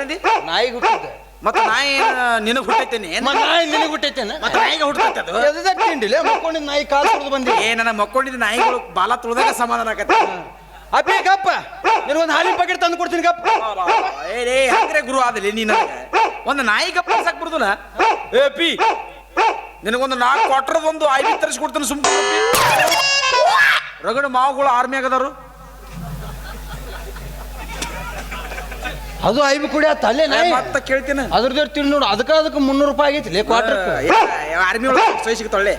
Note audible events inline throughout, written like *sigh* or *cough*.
ಏನಂದಿ? ನಾಯಿಗೆ ಹುಟ್ಟಿದ್ದೆ. ಮತ್ತೆ ನಾಯಿ ನಿನಗೆ ಹುಟ್ಟೈತೇನೆ ಮ ನಾಯಿ ನಿನಗೆ ಹುಟ್ಟೈತೇನ? ಮತ್ತೆ ನಾಯಿಗೆ ಹುಟ್ಟೈತೆ ಅದು ಎದಕ್ ತಿಂಡಿಲೆ? ಮಕ್ಕೊಂಡಿದ್ ನಾಯಿ ಕಾಲು ಸುರಿದು ಬಂದಿ? ಏ ನನ್ನ ಮಕ್ಕೊಂಡಿದ್ದ ನಾಯಿಗಳು ಬಾಲ ತುಳಿದಾಗ ಸಮಾಧಾನ ಆಗತ್ತೆ. ಅಪ್ಪಿ ಗಪ್ಪ ನಿನಗೊಂದು ಹಾಲಿನ ಪ್ಯಾಕೆಟ್ ತಂದು ಕೊಡ್ತೀನಿ ಗಪ್ಪ ಏ ರೇ ಹಂಗ್ರೆ ಗುರು ಆದಲ್ಲಿ ನೀನ ಒಂದು ನಾಯಿ ಗಪ್ಪ ಸಾಕ್ ಬಿಡುದಿಲ್ಲ? ಏ ಪಿ ನಿನಗೊಂದು ನಾಲ್ಕು ಕ್ವಾರ್ಟರ್ ಒಂದು ಐದು ತರಿಸ್ಕೊಡ್ತೀನಿ ಸುಮ್ಮನೆ ರಗಡ ಮಾವುಗಳು ಆರ್ಮಿ ಆಗದಾರು ಅದು ಐಬಿ ಕುಡಿ ಆತ ಅಲ್ಲೇ ನಾಯಿ. ಮತ್ತೆ ಕೇಳ್ತೀನಿ. ಅದ್ರದ್ದು ತಿಳಿ ನೋಡು ಅದಕ್ಕೆ ಅದಕ್ಕೆ ಮುನ್ನೂರು ರೂಪಾಯಿ ಆಗೈತಿ ಕ್ವಾರ್ಟರ್ ಆರ್ಮಿ ಒಳಗೆ ತೊಳ್ಳೆ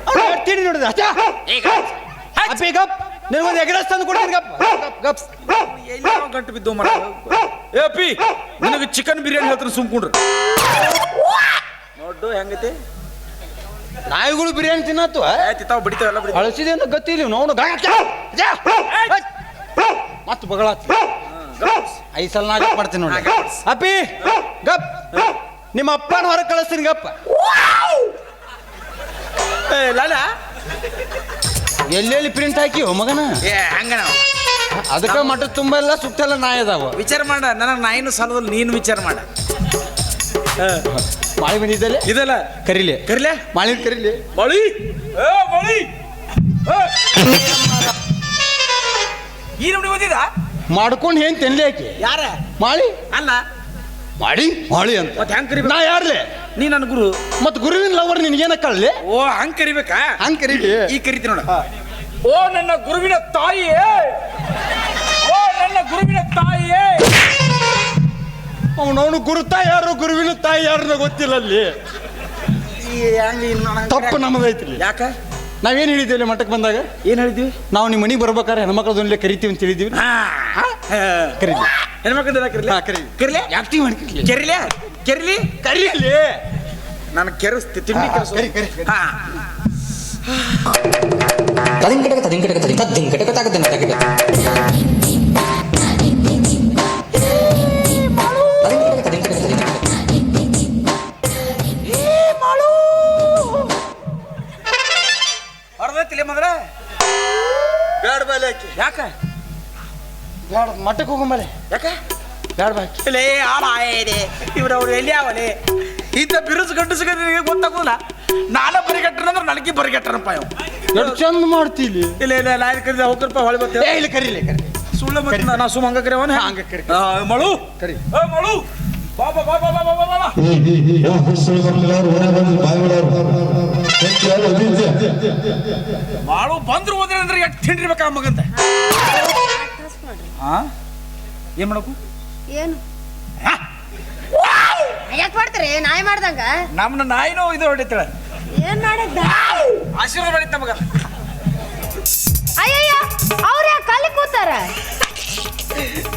ತಿಂಡಿ ನೋಡಿದ ಅಪ್ಪಿ ಗಪ್. ನಿನಗೊಂದು ಎಗ್ರೆಸ್ ತಂದು ಕೊಡ್ತೀನಿ ಗಪ್. ಗಪ್. ಗಂಟು ಬಿದ್ದು ಮರ ಏ ಪಿ ನಿನಗೆ ಚಿಕನ್ ಬಿರಿಯಾನಿ ಹೇಳ್ತಾರೆ ಸುಮ್ಕೊಂಡ್ರು ನೋಡು ಹೆಂಗೈತಿ? ನಾಯಿಗಳು ಬಿರಿಯಾನಿ ತಿನ್ನತ್ತು ಆಯ್ತು ತಾವು ಬಿಡಿತಾವ ಎಲ್ಲ ಬಿಡಿ ಅಳಸಿದೆ ಅಂತ ಗತಿ ನೋಡು ಮತ್ತೆ ಬಗಳಾತ್. ಐದು ಸಲ ನಾ ಗಪ್ ಮಾಡ್ತೀನಿ ನೋಡಿ. ಅಪ್ಪಿ ಗಪ್. ನಿಮ್ಮ ಅಪ್ಪನ ಹೊರಗೆ ಕಳಿಸ್ತೀನಿ ಗಪ್ಪ ಏ ಲಾಲ. ಎಲ್ಲೆಲ್ಲಿ ಪ್ರಿಂಟ್ ಹಾಕಿ ಮಗನ? ಏ ಹಂಗ ನಾವು. ಅದಕ್ಕೆ ಮಠ ತುಂಬ ಎಲ್ಲ ಸುತ್ತೆಲ್ಲ ನಾಯಿ ಅದಾವ. ವಿಚಾರ ಮಾಡ ನನಗೆ ನಾಯಿನ ಸಲದಲ್ಲಿ ನೀನು ವಿಚಾರ ಮಾಡ. ಮಾಳಿ ಬಂದಿದ್ದಲೆ ಇದಲ್ಲ? ಕರೀಲಿ. ಕರಿಲೆ? ಮಾಳಿ ಕರೀಲಿ. ಮಳಿ? ಏ ಮಳಿ? ಈ ನೋಡಿ ಓದಿದ ಮಾಡ್ಕೊಂಡು ಏನ್ ತಿನ್ಲಿ ಆಕಿ? ಯಾರ? ಮಾಳಿ? ಅಲ್ಲ. ಮಾಡಿ ಮಾಳಿ ಅಂತ. ಮತ್ತೆ ಹೆಂಗ್ ಕರಿಬೇಕು? ನಾ ಯಾರ್ಲೆ? ನೀ ನನ್ನ ಗುರು. ಮತ್ ಗುರುವಿನ ಲವರ್ ನಿನ್ಗೇನ ಕಳ್ಳಿ ಓ ಹಂಗ್ ಕರಿಬೇಕಾ? ಹಂಗ್ ಕರಿ ಈ ಕರಿತಿ ನೋಡ. ಓ ನನ್ನ ಗುರುವಿನ ತಾಯಿಯೇ! ಓ ನನ್ನ ಗುರುವಿನ ತಾಯಿಯೇ! ಅವನವನು ಗುರು ತಾಯಿ ಯಾರು ಗುರುವಿನ ತಾಯಿ ಯಾರು ಗೊತ್ತಿಲ್ಲ ಅಲ್ಲಿ. ತಪ್ಪು ನಮ್ದೈತಿ ಯಾಕ? ನಾವೇನ್ ಹೇಳಿದ್ದೇವೆ ಮಠಕ್ಕೆ ಬಂದಾಗ? ಏನ್ ಹೇಳಿದ್ವಿ? ನಾವು ನಿಮ್ಮ ಮನೆಗೆ ಬರ್ಬೇಕಾದ್ರೆ ಹೆಣ್ಮಕ್ಳದೊಂದ್ಲೆ ಕರಿತೀವಿ ಅಂತ ಹೇಳಿದೀವಿ. ಹಾ. ಕರಿಲಿ. ಕರಿಲಿ ಕರಿಲಿ? ಹಾ, ಕರಿಲಿ. ಕರಿಲಿ? ಆಕ್ಟಿವ್ ಮಾಡಿ ಕರೀಲಿ ಕರಿಲಿ? ಕೆರಿಲಿ? ಕರೀಲಿ ನಾನು ಕೆರಸ್ತಿ ತಿಂಡಿ ಕೆರಸು. ಕರಿ, ಕರಿ. ಹಾ. ತದಿಂಕಟಕ ತದಿಂಕಟಕ ತದಿ ತದಿಂಕಟಕ ತಗದಿನ ತಗಿಟ ಬ್ಯಾಡ ಬಾಲೆ ಆಕಿ. ಯಾಕ? ಬ್ಯಾಡ ಮಠಕ್ಕೆ ಹೋಗಂಬಲೆ ಯಾಕ? ಬ್ಯಾಡ ಬಾಕಿ ಲೇ ಆಳ ಆಯೇನೆ. ಇವ್ರು ಅವ್ರು ಎಲ್ಲಿ ಅವಲೆ ಇಂಥ ಬಿರುಸು ಗಂಟು ಸಿಗೋದು ಗೊತ್ತಾಗೋದಿಲ್ಲ? ನಾನೇ ಬರಿಗಟ್ಟನ ಅಂದ್ರೆ ನನಗೆ ಬರಿಗಟ್ಟನಪ್ಪ ಇವ್ ಎಷ್ಟು ಚಂದ ಮಾಡ್ತೀಲಿ ಇಲ್ಲ. ಇಲ್ಲ ನಾನು ಕರಿದ ಹೋಗ್ರಪ್ಪ ಹೊಳೆ ಬರ್ತೇವೆ ಇಲ್ಲಿ ಕರೀಲಿ ಕರಿ ಸುಳ್ಳು ಮತ್ತೆ ನಾ- ನಾ ಸುಮ್ಮ ಹಂಗ ಕರೆಯವನ ಹಂಗೆ ಕರಿ. ಮಳು. ಕರಿ. ಮಳು. ಮಾಡು ಬಂದ್ರು ಹೋದ್ರೆ ಅಂದ್ರೆ ಎಷ್ಟು ತಿಂಡಿರ್ಬೇಕ ಮಗಂತ? ಹಾ ಏನ್ ಮಾಡಕು ಏನು? ಯಾಕೆ ಮಾಡ್ತಾರೆ? ನಾಯಿ ಮಾಡ್ದಂಗ? ನಮ್ಮ ನಾಯಿನೋ ಇದು ಹೊಡಿತಾಳೆ. ಏನ್ ಮಾಡಿದ್ದ? ಆಶೀರ್ವಾದ ಮಾಡಿದ್ದ ಮಗ ಅಯ್ಯಯ್ಯ ಅವ್ರ ಯಾಕೆ ಕೂತಾರ?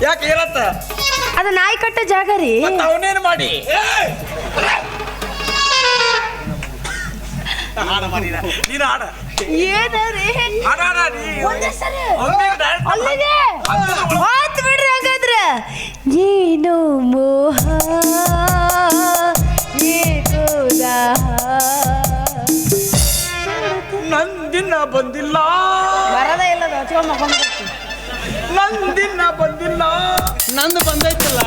ಯಾಕೆ ಏನತ್ತ ಅದು ನಾಯಿ ಕಟ್ಟ ಜಾಗ ರೀ. ಅವನೇನು ಮಾಡಿ? ಹಾಡ ನೀನು ಹಾಡ. ಏನ ರೀ? ಹಾಡ ಹಾಡ ನೀ. ಒಂದೇ ಸರಿ. ಅಲ್ಲಿಗೆ ಆತ್ ಬಿಡ್ರಿ ಹಾಗಾದ್ರೆ. ಏನು ಮೋಹ. ನಂದಿನ ಬಂದಿಲ್ಲ. ಬರದೇ ಇಲ್ಲ ಹಚ್ಕೊಂಡ್ ಮಕ್ಕೊಂಡ್ಬಿಡ್ತು. ನಂದಿನ ಬಂದಿಲ್ಲ. ನಂದು ಬಂದೈತಿಲ್ಲ?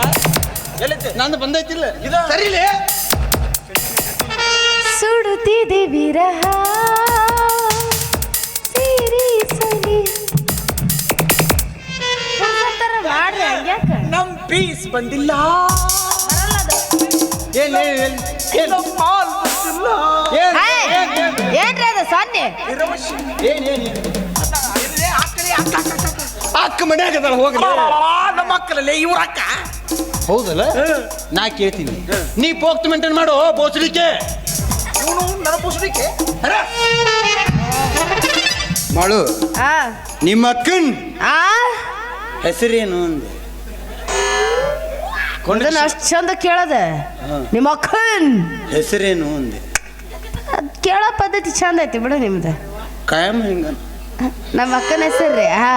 ಎಲ್ಲಿದೆ ನಂದು ಬಂದೈತಿಲ್ಲ. ಇದ ಸರಿಲೇ? ಸುಡುತ್ತಿದೆ ವಿರಹ. ಸರಿ ಹಂಗ್ಯಾಕ? ನಮ್ ಪೀಸ್ ಬಂದಿಲ್ಲ. ಬರಲ್ಲ ಅದು. ಏನ್ ಏನ್? ಏನ್ ಮಾಲ್ ಬಂದಿಲ್ಲ. ಏನ್ ಏನ್ ಏನ್ರಿ ಅದು ಸೊನ್ನೆ. ಏನ್ ಏನ್ ಏನ್? ಅಕ್ಕ, ಮನ್ಯಾಗ ಅದಲ್ಲ ಹೋಗ್ಲಿ. ಆ, ನಮ್ಮ ಅಕ್ಕಲಲ್ಲೇ ಇವ್ರ ಅಕ್ಕ. ಹೌದಲ್ಲ? ನಾ ಕೇಳ್ತೀನಿ. ನೀ ಪೋಕ್ತ ಮೇಂಟೈನ್ ಮಾಡು ಬೋಸಲಿಕ್ಕೆ. ಇವನು ನರಪುಸ್ಲಿಕ್ಕೆ ಮಾಡು. ಆ. ನಿಮ್ಮ ಅಕ್ಕನ್ ಆ. ಹೆಸರೇನು ಅಂದೆ? ಅದನ್ನ ಅಷ್ಟ್ ಚಂದ ಕೇಳದ. ನಿಮ್ಮ ಅಕ್ಕನ್. ಹೆಸರೇನು ಅಂದೆ? ಅದ್ ಕೇಳೋ ಪದ್ಧತಿ ಚಂದ ಐತಿ ಬಿಡು ನಿಮ್ದು. ಕಾಯಂ ಹಿಂಗ ನಮ್ಮ ಅಕ್ಕನ ಹೆಸರ್ರಿ ಹಾ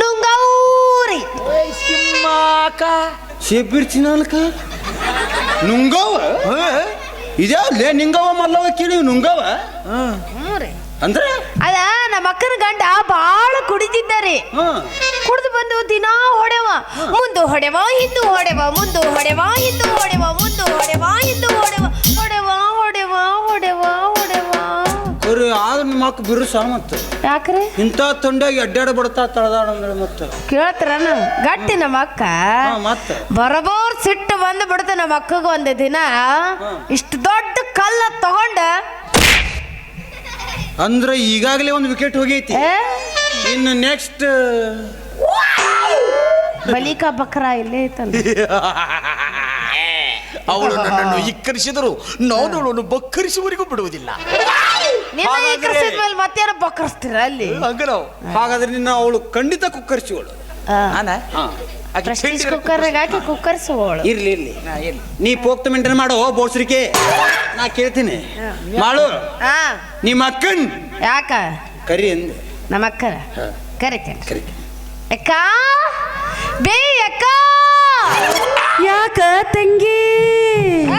ನುಂಗೌರಿ. ಶೇಪಿರ್ ಚಿನಾಲ್ಕ ನುಂಗವ ಇದ್ಯಾವ್ಲೇ ನಿಂಗವ ಮಲ್ಲವ ಕೇಳಿ ನುಂಗವ ಅಂದ್ರೆ? ಅದ ನಮ್ಮ ಅಕ್ಕನ ಗಂಡ ಬಾಳ ಕುಡಿತಿದ್ದಾರೆ. ಕುಡಿದು ಬಂದು ದಿನಾ ಹೊಡೆವ ಮುಂದು ಹೊಡೆವ ಹಿಂದು ಹೊಡೆವ ಮುಂದು ಹೊಡೆವ ಹಿಂದು ಹೊಡೆವ ಮುಂದು ಹೊಡೆವ ಹಿಂದು ಹೊಡೆವ. ಅಕ್ಕ ಬಿರುಸ ಮತ್ತೆ ಯಾಕ್ರಿ? ಇಂಥ ತುಂಡಾಗಿ ಅಡ್ಡಾಡ ಬಿಡ್ತಾ ತಳದಾಡ ಮತ್ತೆ ಕೇಳ್ತಾರನ ಗಟ್ಟಿ ನಮ್ಮ ಅಕ್ಕ. ಹಾ, ಮತ್ತೆ? ಬರಬೋರ್ ಸಿಟ್ಟು ಬಂದು ಬಿಡುತ್ತೆ ನಮ್ಮ ಅಕ್ಕಗ ಒಂದು ದಿನ. ಇಷ್ಟು ದೊಡ್ಡ ಕಲ್ಲ ತಗೊಂಡ. ಅಂದ್ರೆ ಈಗಾಗಲೇ ಒಂದು ವಿಕೆಟ್ ಹೋಗೈತಿ. ಏ, ಇನ್ನು ನೆಕ್ಸ್ಟ್ ಬಲಿಕ ಬಕ್ರ ಇಲ್ಲೇ ಐತಲ್ಲ. *laughs* ಅವಳು ನನ್ನನ್ನು ಇಕ್ಕರಿಸಿದರು ನಾನು ಅವಳನ್ನು ಬಕ್ಕರಿಸುವವರೆಗೂ ಬಿಡುವುದಿಲ್ಲ. ನಿಮ್ಮ ಈ ಹಾಗಾದ್ರೆ- ಮೇಲೆ ಮತ್ತೇನ ಬಕ್ಕರಿಸ್ತೀರ ಅಲ್ಲಿ? ಹಂಗ ನಾವು. ಹಾಗಾದ್ರೆ ನಿನ್ನ ಅವಳು ಖಂಡಿತ ಕುಕ್ಕರ್ಸಿವಳು. ನಾನ? ಹಾ. ಆಕೆ ಪ್ರೆಸ್ಟೀಜ್ ಹಾಕಿ ಕುಕ್ಕರ್ಸುವವಳು. ಇರ್ಲಿ ಇರ್ಲಿ. ಹಾ? ನೀ ಪೋಕ್ತ ಮೇಂಟೈನ್ ಮಾಡೋ ಬೋಡ್ಸ್ರಿಕೆ ನಾ ಕೇಳ್ತೀನಿ. ಮಾಡು. ಹಾ. ನಿಮ್ಮ ಅಕ್ಕನ್. ಯಾಕ? ಕರಿ ಅಂದ. ನಮ್ಮ ಅಕ್ಕ ಕರಿತೇನೆ. ಕರಿ ಅಕ್ಕ! ಬೇ ಅಕ್ಕ! ಯಾಕ ತಂಗಿ? ಆ,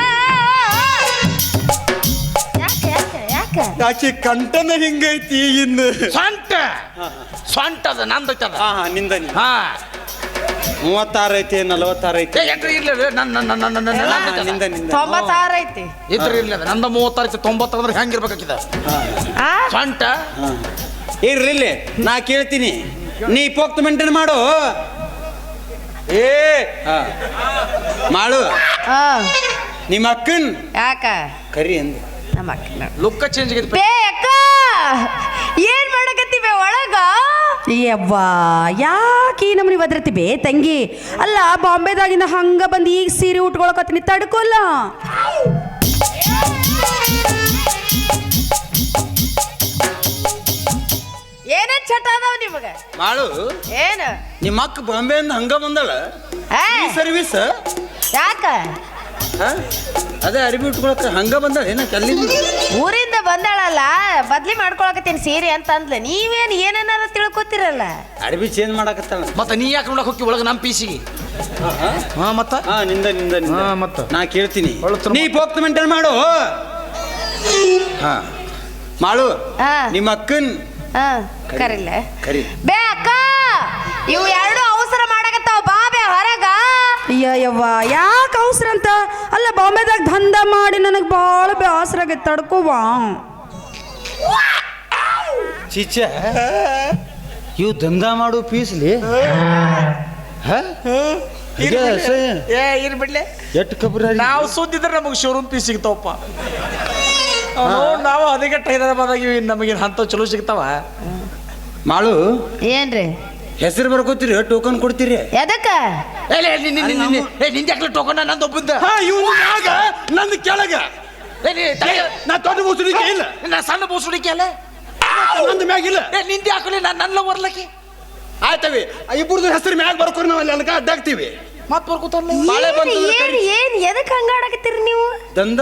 ಆಕೆ ಕಂಠನ ಹಿಂಗೈತಿ ಇನ್ನು? ಸ್ವಂಟ. ಸ್ವಂಟ ಅದ ನಂದೈತದ ಹಾ ಹಾ ನಿಂದ ನೀ. ಹಾ. ಮೂವತ್ತಾರು ಐತಿ ನಲವತ್ತಾರು ಐತಿ. ಎಂಟ್ರಿ ಇರ್ಲಿ. ನನ್ನ ನನ್ನ ನನ್ನ ನನ್ನ ಹಾ. ನಿಂದ ನಿಂದ. ತೊಂಬತ್ತಾರು ಐತಿ. ಇದ್ರ ಇರ್ಲಿ ಅದು. ನಂದ ಮೂವತ್ತಾರು ಐತಿ ತೊಂಬತ್ತಾರು ಅಂದ್ರೆ ಹೆಂಗಿರ್ಬೇಕಾಕಿದ ಆ? ಸ್ವಂಟ. ಹಾ. ಇರ್ರಿ ನಾ ಕೇಳ್ತೀನಿ. ನೀ ಪೋಕ್ತ ಮೇಂಟೈನ್ ಮಾಡು. ಏ. ಹಾ. ಮಾಡು. ಆ, ನಿಮ್ಮ ಅಕ್ಕನ್ ಯಾಕ? ಕರಿ ಅಂದೆ. ನಮ್ಮ ಲುಕ್ಕ ಚೇಂಜ್ ಬೇ ಅಕ್ಕ ಏನ್ ಮಾಡಕತ್ತೀವಿ ಒಳಗ? ಯವ್ವಾ ಯಾಕೆ ಈ ಬೇ ತಂಗಿ? ಅಲ್ಲ ಬಾಂಬೆದಾಗಿಂದ ಹಂಗ ಬಂದು ಈಗ ಸೀರೆ ಉಟ್ಕೊಳಕತ್ತೀನಿ ತಡ್ಕೊಲ್ಲ. ಏನ ಚಟ ಅದಾವ ನಿಮಗ? ಮಾಡು ಏನು? ನಿಮ್ಮ ಅಕ್ಕ ಬಾಂಬೆಯಿಂದ ಹಂಗ ಬಂದಳ? ಸರ್ವಿಸ್ ಯಾಕ? ಅದೇ ಅರಿವಿ ಉಟ್ಕೊಳಕ್ಕೆ ಹಂಗ ಬಂದಳ ಏನ ಅಲ್ಲಿಂದ ಊರಿಂದ ಬಂದಾಳಲ್ಲ ಬದ್ಲಿ ಮಾಡ್ಕೊಳಕತ್ತೀನಿ ಸೀರೆ ಅಂತ ಅಂದ್ಲ ನೀವೇನು ಏನೇನಾರ ತಿಳ್ಕೊತಿರಲ್ಲ? ಅರಿವಿ ಚೇಂಜ್ ಮಾಡಕತ್ತಾಳ. ಮತ್ತ ನೀ ಯಾಕೆ ನೋಡಕ್ ಹೋಗಿ ಒಳಗೆ ನಮ್ಮ ಪೀಸಿಗೆ? ಹಾ ಮತ್ತ? ಹಾ ನಿಂದ ನಿಂದ ನಿಂದ. ಹಾ, ಮತ್ತ? ನಾ ಕೇಳ್ತೀನಿ. ನೀ ಪೋಕ್ತ ಮೇಂಟೈನ್ ಮಾಡು. ಹಾ. ಮಾಡು. ಹಾ. ನಿಮ್ಮ ಅಕ್ಕನ್ ಹಾ ಕರಿಲ್ಲ ಕರಿ. ಬೇ ಅಕ್ಕ ಇವು ಎರಡು ಅವಸರ ಮಾಡಕತ್ತಾವ ಬಾ ಬೇ ಹೊರಗ. ಅಯ್ಯ ಯವ್ವ ಯಾಕೆ ಅವಸರ ಅಂತ ಅಲ್ಲ ದಂಧ ಮಾಡಿ ನನಗೆ ಭಾಳ ಬೇಸರಾಗೆ ತಡ್ಕೋವ. ಚಿಚ್ಚ ಇವು ದಂಧ ಮಾಡು ಪೀಸ್ಲಿ? ಏ ಇರ್ ಬಿಡ್ಲೆ ಎಟ್ ಕಬ್ರ ನಾವು ಸುದ್ದಿದ್ರೆ ನಮಗೆ ಶೋರೂಮ್ ಪೀಸ್ ಸಿಗ್ತಾವಪ್ಪ. ನೋಡ್ ನಾವು ಹದಿಗೆಟ್ಟ ಇವು ನಮಗೆ ಅಂತ ಚಲೋ ಸಿಗ್ತಾವ. ಮಾಳು ಏನ್ರಿ? ಹೆಸರು ಬರ್ಕೋತೀರಿ ಟೋಕನ್ ಕೊಡ್ತೀರಿ. ಎದಕ್ಕ? ನಿಂದ ಯಾಕೆ ಟೋಕನ್ ನಂದು ಒಬ್ಬಂದ ಹಾ ಇವನು ಮ್ಯಾಗ ನಂದು ಕೆಳಗ. ಏ ನೀ ನಾ ದೊಡ್ಡ ಬೂಸುಡಿಕೆ ಇಲ್ಲ. ನಾ ಸಣ್ಣ ಬೂಸುಡಿಕೆ ಅಲ್ಲ. ನಂದು ಮ್ಯಾಗ ಇಲ್ಲ. ಏ ನಿಂದ ಯಾಕಲಿ ನಾನು ನನ್ನ ಬರ್ಲಕ್ಕೆ ಆಯ್ತವಿ ಇಬ್ಬರದು ಹೆಸರು ಮ್ಯಾಗ ಬರ್ಕೊಂಡು ನಾವು ಅಲ್ಲಿ ಅನ್ಕ ಅಡ್ಡಾಕ್ತೀವಿ ಮತ್ ಬರ್ಕೋತಾರಲ್ಲ ಮಳೆ ಏನ್ ಬಂತು ಅಂದ್ರೆ ಏನ್ ಏನ್ ಎದಕ್ಕೆ ಹಂಗಾಡಕತ್ತೀರಿ ನೀವು? ದಂದ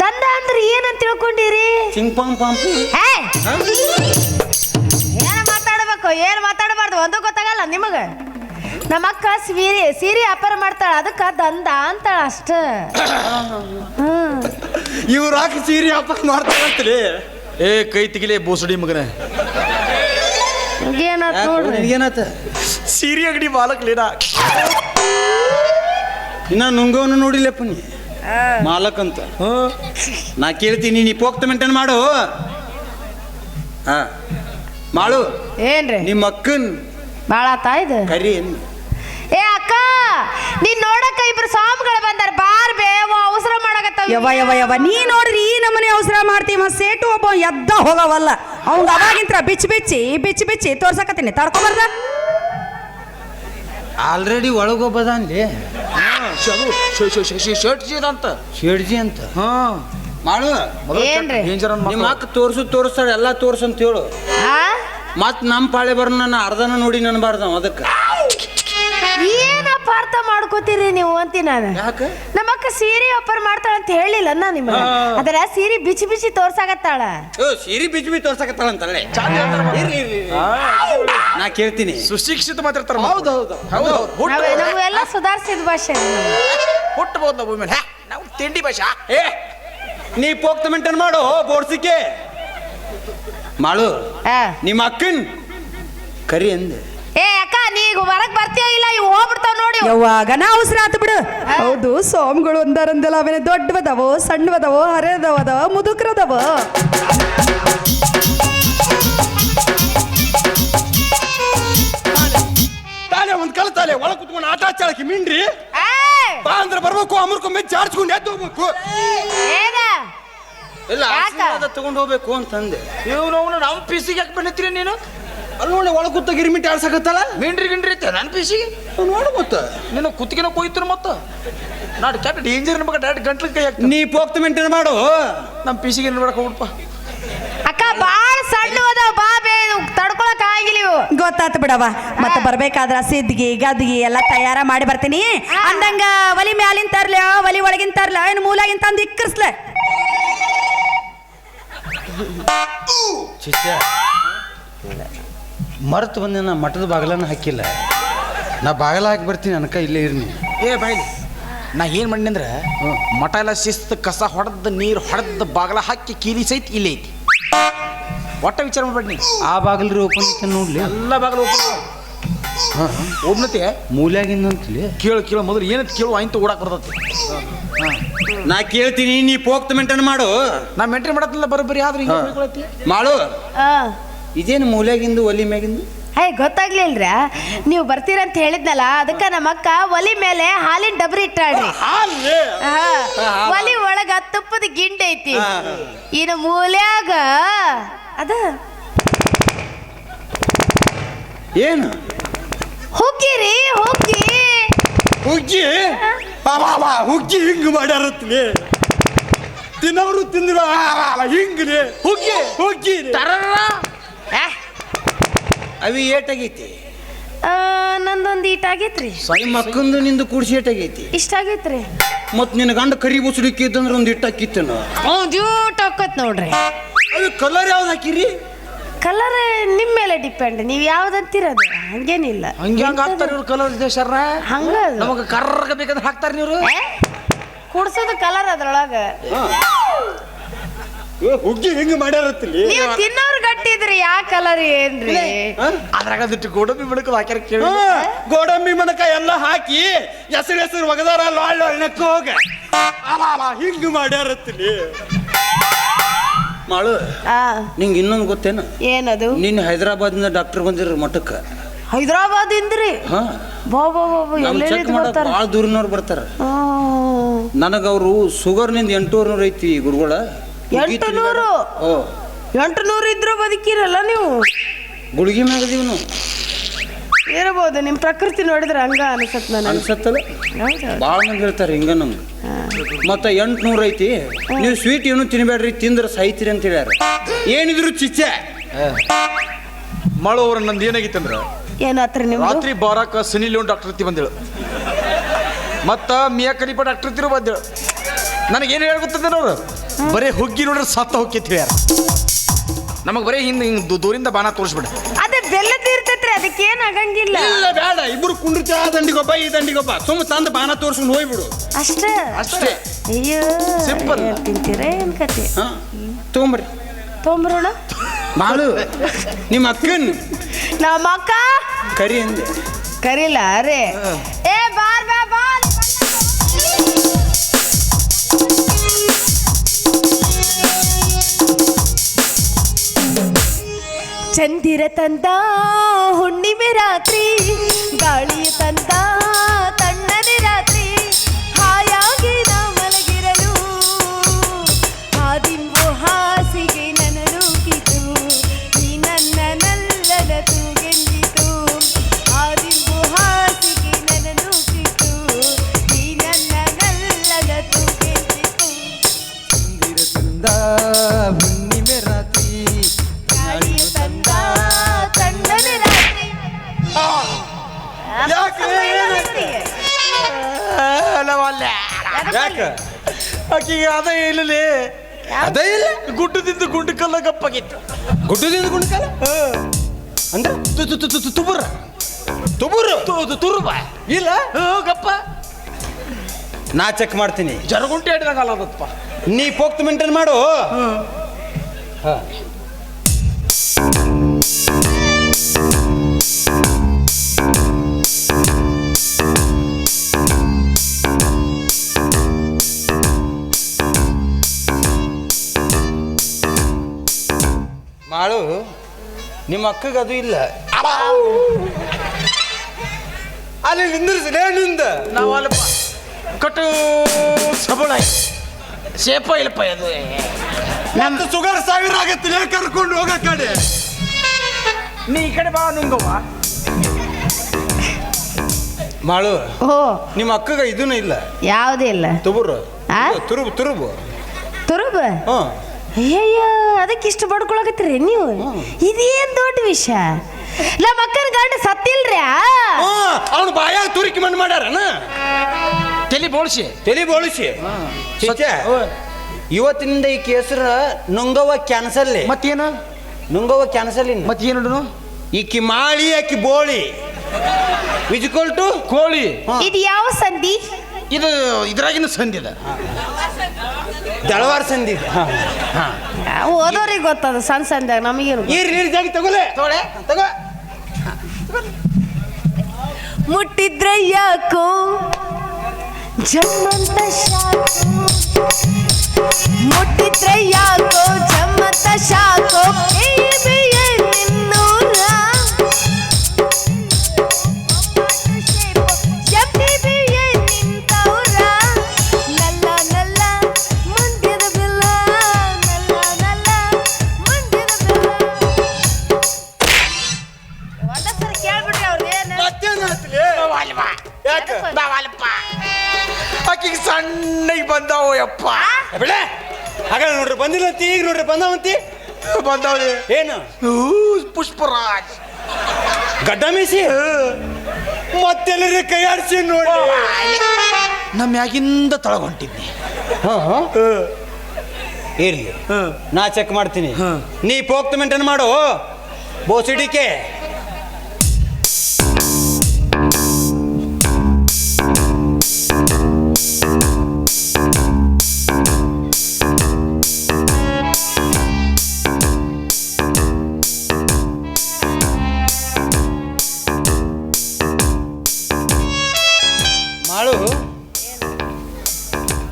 ದಂದ ಅಂದ್ರೆ ಏನಂತ ತಿಳ್ಕೊಂಡಿರಿ? ಚಿಂಗ್ ಪಾಂಗ್ ಪಾಂಪ್ ಏ! ಏನ್ ಮಾತಾಡ್ಬೇಕು? ಏನ್ ಮಾತಾಡಬಾರ್ದು? ಒಂದು ಗೊತ್ತಾಗಲ್ಲ ನಿಮಗ. ನಮ್ಮ ಅಕ್ಕ ಸೀರೆ ಸೀರೆ ವ್ಯಾಪಾರ ಮಾಡ್ತಾಳ ಅದಕ್ಕೆ ದಂದ ಅಂತಾಳ ಅಷ್ಟ. ಹ್ಮ್. ಇವ್ರು ಹಾಕಿ ಸೀರೆ ವ್ಯಾಪಾರ ಮಾಡ್ತಾರಂತ್ರಿ ಏ ಕೈ ತೆಗಿಲೇ ಬೋಸಡಿ ಮಗನ. ಏನಾತ್ ನೋಡ್ರಿ. ಏನಾತ ಸೀರೆ ಅಂಗಡಿ ಮಾಲಕ್ ಲೀನಾ ಇನ್ನ ನುಂಗವನು ನೋಡಿಲ್ಲಪ್ಪ ನೀ. ಮಾಲಕ್ ಅಂತ. ನಾ ಕೇಳ್ತೀನಿ ನೀ ಪೋಕ್ತ ಮೇಂಟೈನ್ ಮಾಡು. ಹಾ. ಮಾಡು. ಏನ್ರಿ? ನಿಮ್ಮ ಅಕ್ಕನ್ ಬಾಳ ಆತಾ ಇದು? ಕರಿ ಅಂದ್. ಏ ಅಕ್ಕ ನೀನ್ ನೋಡಕ್ಕ ಇಬ್ರು ಸ್ವಾಮಿಗಳು ಬಂದಾರ. ಬಾರ್ ಬೇವ ಅವಸರ ಮಾಡಕತ್ತಾವ ಯವ ಯವ ಯವ ನೀ ನೋಡ್ರಿ ಈ ನಮ್ಮನೆ ಅವಸರ ಮಾಡ್ತೀವ ಸೇಟು ಒಬ್ಬ ಎದ್ದ ಹೋಗವಲ್ಲ. ಅವಂಗ ಅವಾಗಿಂತ್ರ ಬಿಚ್ಚಿ ಬಿಚ್ಚಿ ಬಿಚ್ಚಿ ಬಿಚ್ಚಿ ತೋರ್ಸಕತ್ತೀನಿ. ತಡ್ಕೊಬಾರ್ದ ಆಲ್ರೆಡಿ ಒಳಗೊಬ್ಬದಾನ್ಲಿ? ಶರ್ಟ್ ಜೀದ ಅಂತ ಶೆಟ್ಜಿ ಅಂತ? ಹಾ. ಮಾಡು. ಏನ್ರಿ? ನಿಮ್ಮ ಅಕ್ಕ ತೋರ್ಸು ತೋರಿಸ್ತಾಳೆ ಎಲ್ಲ ತೋರ್ಸು ಅಂತ ಹೇಳು. ಆ? ಮತ್ ನಮ್ಮ ಪಾಳೆ ಬರ್ನ ನನ್ನ ಅರ್ಧನ ನೋಡಿ ನನ್ಬಾರ್ದ ಅದಕ್ಕೆ. ಅರ್ಥ ಮಾಡ್ಕೋತೀರಿ ನೀವು ಅಂತೀನಿ ನಾನು. ಯಾಕೆ? ನಮ್ಮ ಅಕ್ಕ ಸೀರೆ ಆಫರ್ ಮಾಡ್ತಾಳ ಅಂತ ಹೇಳಿಲ್ಲ ನಾ ನಿಮಗೆ. ಅದರ ಸೀರೆ ಬಿಚ್ಚಿ ಬಿಚ್ಚಿ ತೋರ್ಸಾಕತ್ತಾಳ. ಓ ಸೀರೆ ಬಿಚ್ಚಿ ಬಿ ತೋರ್ಸಕತ್ತಾಳಂತಳೆ ಇರ್ಲಿ, ಇರ್ಲಿ, ಇರ್ಲಿ. ನಾ ಕೇಳ್ತೀನಿ. ಸುಶಿಕ್ಷಿತ ಮಾತಾಡ್ತಾರ ಹೌದು ಹೌದು ಹೌದು. ನಾವ್ ನಮ್ಗೆಲ್ಲ ಸುಧಾರಿಸಿದ ಭಾಷೆ ಹುಟ್ಟಬಹುದು ನಾವು ನಾವು ತಿಂಡಿ ಭಾಷಾ. ಏ ನೀ ಪೋಕ್ತ ಮಿಂಟನ್ ಮಾಡು ಬೋಡ್ಸಿಕೆ ಮಾಡು. ನಿಮ್ಮ ಅಕ್ಕನ್ ಕರಿ ಅಂದೆ. ಏ ಅಕ್ಕ ನೀ ಈಗ ಹೊರಗ್ ಬರ್ತೀಯೋ ಇಲ್ಲ ನಾ ಅವಸರ ಆತು ಬಿಡು. ಹೌದು. ಸೋಮ್ಗಳು ಒಂದರಂದಲ್ಲ ಅವನ ದೊಡ್ಡವದವೋ ಸಣ್ಣವದವೋ ಹರಿದವದವ ಮುದುಕರದವ? ತಾಲೆ ಒಂದ್ ಕಲ್ ತಾಲೆ ಒಳ ಕುತ್ಕೊಂಡು ಆಟ ಚಾಳಕಿ ಮಿಂಡ್ರಿ! ಬಾ ಅಂದ್ರೆ ಬರ್ಬೇಕು ಅಮರ್ಕೊಂಬೆ ಚಾರ್ಜ್ಕೊಂಡು ಎದ್ದು ಹೋಗ್ಬೇಕು. ಇಲ್ಲ? ಆಶೀರ್ವಾದ ತಗೊಂಡು ಹೋಗ್ಬೇಕು ಅಂತಂದೆ. ಇವ್ನು ಅವನು ನಮ್ಮ ಪಿಸಿಗೆ ಯಾಕೆ ನೀನು? ಅಲ್ಲಿ ನೋಡಿ ಒಳ ಕೂತ ಗಿರ್ಮಿಟ್ ಆಡ್ಸಕತ್ತಲ್ಲ ಮಿಂಡ್ರಿ ಗಿಂಡ್ರಿ ಐತೆ ನನ್ನ ಪಿಸಿಗೆ. ನೋಡು ಮತ್ತ. ನಿನ್ನ ಕುತ್ತಿಗೆನ ಕೊಯ್ತಿರು ಮತ್ತ. ನಾಡು ಕ್ಯಾಟ್ ಡೇಂಜರ್ ನಮಗೆ ಡೈರೆಕ್ಟ್ ಗಂಟ್ಲು ಕೈ ಹಾಕ್ತೀನಿ. ನೀ ಪೋಕ್ತ ಮೇಂಟೈನ್ ಮಾಡು. ನಮ್ಮ ಪಿಸಿಗೆ ನೋಡಕ್ ಹೋಗ್ಬಿಡಪ್ಪ ಅಕ್ಕ ಬಾಳ ಸಣ್ಣ ಅದಾವ ಬಾ ಬೇ ತಡ್ಕೊಳಕ್ ಆಗಿಲ್ಲ ಇವು ಗೊತ್ತಾತು ಬಿಡವ ಮತ್ತೆ ಬರ್ಬೇಕಾದ್ರ ಸಿದ್ಗಿ ಗದ್ಗಿ ಎಲ್ಲ ತಯಾರ ಮಾಡಿ ಬರ್ತೀನಿ. ಅಂದಂಗ ಒಲಿ ಮ್ಯಾಲಿನ ತರ್ಲ ಒಲಿ ಒಳಗಿನ ತರ್ಲ ಏನು ಮೂಲಾಗಿನ ತಂದು ಇಕ್ಕರ್ಸ್ಲ. ಶಿಷ್ಯ. ಮರ್ತು ಬಂದೆ ನಾ ಮಠದ ಬಾಗಲನ್ನ ಹಾಕಿಲ್ಲ. ನಾ ಬಾಗಲ ಹಾಕಿ ಬರ್ತೀನಿ ಅನ್ಕ ಇಲ್ಲೇ ಇರ್ನಿ ಏ ಬಾಯ್ಲಿ ನಾ ಏನು ಮಾಡಿ ಅಂದ್ರೆ ಮಠ ಎಲ್ಲ ಶಿಸ್ತು ಕಸ ಹೊಡೆದ ನೀರು ಹೊಡೆದ ಬಾಗಲ ಹಾಕಿ ಕೀಲಿ ಸಹಿತ ಇಲ್ಲೇ ಐತಿ. ಒಟ್ಟ ವಿಚಾರ ಮಾಡ್ಬೇಡಿ ನೀ ಆ ರೀ ಓಪನ್ ಐತೆ ನೋಡ್ಲಿ. ಎಲ್ಲ ಬಾಗಲ ಒಬ್ನತೆ? ಮೂಲ್ಯಾಗಿಂದ ಅಂತಲಿ ಕೇಳು ಕೇಳು ಮೊದಲು ಏನಂತ ಕೇಳು ಆಯ್ತು ಓಡಾಕ್ ಬರ್ತೈತಿ. ನಾ ಕೇಳ್ತೀನಿ ನೀ ಪೋಕ್ತ ಮೇಂಟೈನ್ ಮಾಡು. ನಾ ಮೆಂಟೇನ್ ಮಾಡತ್ತಿಲ್ಲ ಬರೋಬ್ಬರಿ ಆದ್ರೆ ಹಿಂಗೆ. ಮಾಡು. ಇದೇನು ಮೂಲೆಗಿಂದು ಒಲಿ ಮ್ಯಾಗಿಂದು ಹೇ ಗೊತ್ತಾಗ್ಲಿಲ್ರ. ನೀವು ಬರ್ತೀರಂತ ಹೇಳಿದ್ನಲ್ಲ ಅದಕ್ಕ ನಮ್ಮ ಅಕ್ಕ ಒಲಿ ಮೇಲೆ ಹಾಲಿನ ಡಬ್ರಿ ಇಟ್ಟಾಳ್ರಿ. ಹಾ, ಒಲಿ ಒಳಗ ತುಪ್ಪದ ಗಿಂಡಿ ಐತಿ. ಹಾ. ಇನ್ನು ಮೂಲ್ಯಾಗ ಅದ. ಏನು? ಹುಗ್ಗಿರಿ ಹುಗ್ಗಿ. ಹುಗ್ಗಿ? ಬಾಬಾ ಹುಗ್ಗಿ ಹಿಂಗ್ ಮಾಡ್ಯಾರತ್ಲಿ. ತಿನ್ನವರು ತಿಂದ್ರು ಹಿಂಗ್ರಿ ಹುಗ್ಗಿ ಹುಗ್ಗಿ ಟರರ್ರ. ಅವಿ ಏಟಾಗೈತಿ? ನಂದೊಂದು ಈಟ್ ಆಗೈತ್ರಿ. ಸೈ ಮಕ್ಕಂದು ನಿಂದು ಕೂಡ್ಸಿ ಏಟಾಗೈತಿ. ಇಷ್ಟ ಆಗೈತ್ರಿ. ಮತ್ ನಿನ್ನ ಗಂಡ ಕರಿ ಬುಸುಡಿಕೆ ಇದ್ದಂದ್ರೆ ಒಂದು ಇಟ್ಟು ಹಾಕಿತ್ತೇನು? ಡ್ಯೂಟ್ ಹಾಕತ್ ನೋಡ್ರಿ. ಅದು ಕಲರ್ ಯಾವ್ದು ಹಾಕಿರಿ? ಕಲರ್ ನಿಮ್ಮ ಮೇಲೆ ಡಿಪೆಂಡ್ ನೀವ್ ಯಾವ್ದಂತಿರೋದು ಹಂಗೇನಿಲ್ಲ. ಹಂಗೆ ಹಂಗ ಹಾಕ್ತಾರ ಇವ್ರು ಕಲರ್ ದೇಶರ ಹಂಗ ಅದು. ನಮಗೆ ಕರ್ರಗ ಬೇಕಂದ್ರೆ ಹಾಕ್ತಾರ ನೀವು? ಕುಡ್ಸೋದು ಕಲರ್ ಅದ್ರೊಳಗ. ಹುಗ್ಗಿ ಹಿಂಗ್ ಮಾಡ್ಯಾರತ್ಲಿ ನೀವು ತಿನ್ನೋರು ಗಟ್ಟಿದ್ರಿ ಯಾ ಕಲರ್ ಏನ್ರಿ? ಅದ್ರಾಗ ಅದಿಟ್ಟು ಗೋಡಂಬಿ ಮನಕ ಹಾಕ್ಯಾರ ಕೇಳಿ. ಗೋಡಂಬಿ ಮನಕ ಎಲ್ಲ ಹಾಕಿ ಹೆಸರು ಹೆಸರು ಒಗದಾರ ಲಾಳ್ನಕ್ಕ ಹೋಗ. ಅಲಾಲ ಹಿಂಗ್ ಮಾಡ್ಯಾರತ್ಲಿ ಮಾಳು ಆ. ನಿಂಗೆ ಇನ್ನೊಂದು ಗೊತ್ತೇನು? ಏನದು? ನಿನ್ನ ಹೈದರಾಬಾದಿಂದ ಡಾಕ್ಟರ್ ಬಂದಿರ ಮಠಕ್ಕೆ. ಹೈದರಾಬಾದ್ ಇಂದ್ರಿ ಭಾಳ ದೂರಿನವ್ರು ಬರ್ತಾರ. ನನಗ ಅವರು ಶುಗರ್ನಿಂದ ನಿಂದ ನೂರು ಐತಿ ಗುರುಗಳ. ಎಂಟು ನೂರು? ಓ ಎಂಟು ನೂರು ಇದ್ರೂ ಬದುಕಿರಲ್ಲ ನೀವು? ಗುಳಿಗೆ ಮ್ಯಾಗದೀವಿ ನಾವು ಇರಬಹುದು ನಿಮ್ ಪ್ರಕೃತಿ ನೋಡಿದ್ರೆ ಹಂಗ ಅನ್ಸತ್ ನನಗೆ. ಅನ್ಸತ್ತಲ್ಲ? ಭಾಳ ಮಂದಿ ಹೇಳ್ತಾರೆ ಹಿಂಗ ನಮ್ಗೆ. ಮತ್ತೆ ಎಂಟ್ನೂರು ಐತಿ. ನೀವು ಸ್ವೀಟ್ ಏನು ತಿನ್ಬೇಡ್ರಿ ತಿಂದ್ರೆ ಸಾಯ್ತೀರಿ ಅಂತ ಹೇಳ್ಯಾರ. ಏನಿದ್ರು ಚಿಚ್ಚೆ. ಮಳು ಅವ್ರ ನಂದು ಏನಾಗಿತ್ತಂದ್ರ ಏನಾತ್ರಿ ನಿಮ್ದು? ರಾತ್ರಿ ಬಾರಾಕ ಸುನಿಲ್ ಡಾಕ್ಟರ್ ಹತ್ತಿ ಬಂದೇಳು. ಮತ್ತ ಮಿಯಾ ಕಲಿಪ ಡಾಕ್ಟರ್ ಹತ್ತಿರ ಬಂದೇಳು. ನನಗೇನು ಹೇಳ್ಕೊತಿದ್ದೇನೆ ನೋಡು? ಬರೀ ಹುಗ್ಗಿ ನೋಡ್ರೆ ಸತ್ತ ಹೋಗ್ತಿವಿ ಯಾರ? ನಮಗೆ ಬರೀ ಹಿಂದೆ ಹಿಂಗೆ ದೂರಿಂದ ಬಾಣ ತೋರಿಸ್ಬಿಡ. ಅದೇ ಬೆಲ್ಲದ ಇರ್ತೈತ್ರಿ ಅದಕ್ಕೇನು ಆಗಂಗಿಲ್ಲ. ಇಲ್ಲ ಬೇಡ ಇಬ್ರು ಕುಂಡ್ರಿತ ಆ ದಂಡಿಗೊಬ್ಬ ಈ ದಂಡಿಗೊಬ್ಬ. ಸುಮ್ಮ ತಂದು ಬಾಣ ತೋರ್ಸ್ಕೊಂಡು ಹೋಗ್ಬಿಡು ಅಷ್ಟೇ? ಅಷ್ಟೇ. ಅಯ್ಯೋ Simple. ಏನ್ ತಿಂತೀರ ಏನ್ ಕತೆ ಹಾ ತೊಗೊಂಬರ್ರಿ. ತೊಂಬ್ರೋಣ ಮಾಡು. ನಿಮ್ಮ ಅಕ್ಕನ್. ನಮ್ಮ ಅಕ್ಕ? ಕರಿ ಅಂದೆ. ಕರಿಲ್ಲ ಅರೆ. ಏ ಬಾರ್ ಬಾ ಬಾರ್ ಚಂದಿರ ತಂದ ಹುಣ್ಣಿಮೆ ರಾತ್ರಿ ಗಾಳಿಯ ತಂದ ತಣ್ಣನೆ ರಾತ್ರಿ. ಅದೇ ಇಲ್ಲ. ಗುಡ್ಡದಿಂದ ಗುಂಡು ಕಲ್ಲ ಗಪ್ಪಾಗಿತ್ತು. ಗುಡ್ಡದಿಂದ ಗುಂಡಕಲ್ಲ? ಅಂದ್ರೆ ತು- ತು- ತು- ತು- ತು- ತುಬುರ? ತುಬುರು ತುರುಬ. ಇಲ್ಲ? ಹ್ಞೂ ಗಪ್ಪ. ನಾ ಚೆಕ್ ಮಾಡ್ತೀನಿ. ಜರಗುಂಟೆ ಹಿಡಿದಾಗ ಅಲ್ಲದಪ್ಪ ನೀ ಪೋಕ್ತ ಮೇಂಟೈನ್ ಮಾಡು. ಹಾ. ಮಾಳು ನಿಮ್ಮ ಅಕ್ಕಗೆ ಅದು ಇಲ್ಲ. ಅಲ್ಲಿ ನಿಂದ್ರಿಸಿ ನಿಂದ. ನಾವು ಅಲ್ಪ ಕಟ್ಟು ಸಬಳ ಸೇಪ ಇಲ್ಲಪ್ಪ ಅದು. ನಂದು ಸುಗರ್ ಸಾವಿರ ಆಗತ್ತಿಲ್ಲ ಕರ್ಕೊಂಡು ಹೋಗ ಕಡೆ. ನೀ ಈ ಕಡೆ ಬಾ ನುಂಗವ್ವ. ಮಾಳು ಓ. ನಿಮ್ಮ ಅಕ್ಕಗ ಇದೂ ಇಲ್ಲ. ಯಾವುದೇ ಇಲ್ಲ. ತುಬುರು. ತುರುಬು ತುರುಬು ತುರುಬು. ತುರುಬ? ಹ್ಞೂ. ಅಯ್ಯಯ್ಯೋ ಅದಕ್ಕೆ ಇಷ್ಟು ಬಡ್ಕೊಳಕತ್ತೀರಿ ನೀವು? ಇದೇನ್ ದೊಡ್ಡ ವಿಷಯ? ನಮ್ಮ ಅಕ್ಕನ ಗಂಡ ಸತ್ತಿಲ್ರಿ ಅವನು ಬಾಯಾಗ ತುರುಕಿ ಮಣ್ಣು ಮಾಡ್ಯಾರನ? ತಲೆ ಬೋಳಿಸಿ. ತಲೆ ಬೋಳಿಸಿ. ಇವತ್ತಿನಿಂದ ಈ ಕೇಸರ ನುಂಗವ ಕ್ಯಾನ್ಸಲ್ ಮತ್ತೇನು? ನುಂಗವ ಕ್ಯಾನ್ಸಲ್ ಮತ್ತೇನು ಈಕಿ ಮಾಳಿ ಆಕಿ ಬೋಳಿ. ವಿಜ್ಕೊಲ್ ಟು ಕೋಳಿ ಇದು ಯಾವ ಸಂಧಿ? ಇದು ಇದ್ರಾಗಿನ ಸಂದಿದ ದಳವಾರ ಸಂದಿ ಓದೋರಿಗೆ ಗೊತ್ತದ ಸಣ್ಣ ಸಂದಾಗ ನಮಗೇನು ನೀರು ಜಾಗಿ ತಗೊಲೆ ತಗೊಳ್ಳೆ. ತಗೋ. ಮುಟ್ಟಿದ್ರೆ ಯಾಕೋ ಜಮ್ಮಂತ ಶಾಕು ಮುಟ್ಟಿದ್ರೆ ಯಾಕೋ ಜಮ್ಮಂತ ಶಾಕೋ ಬೇಬಿಯ ನಿನ್ನೂರ ಆಕಿಗೆ ಸಣ್ಣಗೆ ಬಂದಾವ ಯಪ್ಪ. ಬೆಳೆ ಹಾಗಾದ್ರೆ ನೋಡ್ರಿ ಬಂದಿಲ್ಲಂತಿ ಈಗ ನೋಡ್ರಿ ಬಂದವಂತಿ ಬಂದವಳಿ ಏನು? ಪುಷ್ಪರಾಜ್. ಗಡ್ಡ ಮೀಸಿ ಮತ್ತೆಲ್ಲರಿ ಕೈಯಾಡಿಸಿ ನೋಡಿ. ನಮ್ಮ ಮ್ಯಾಗಿಂದ ತಳಗ ಹೊಂಟಿದ್ನಿ ಇರ್ಲಿ. ನಾ ಚೆಕ್ ಮಾಡ್ತೀನಿ. ನೀ ಪೋಕ್ತ ಮೇಂಟೈನ್ ಮಾಡು. ಬೋಸಿಡಿಕೆ.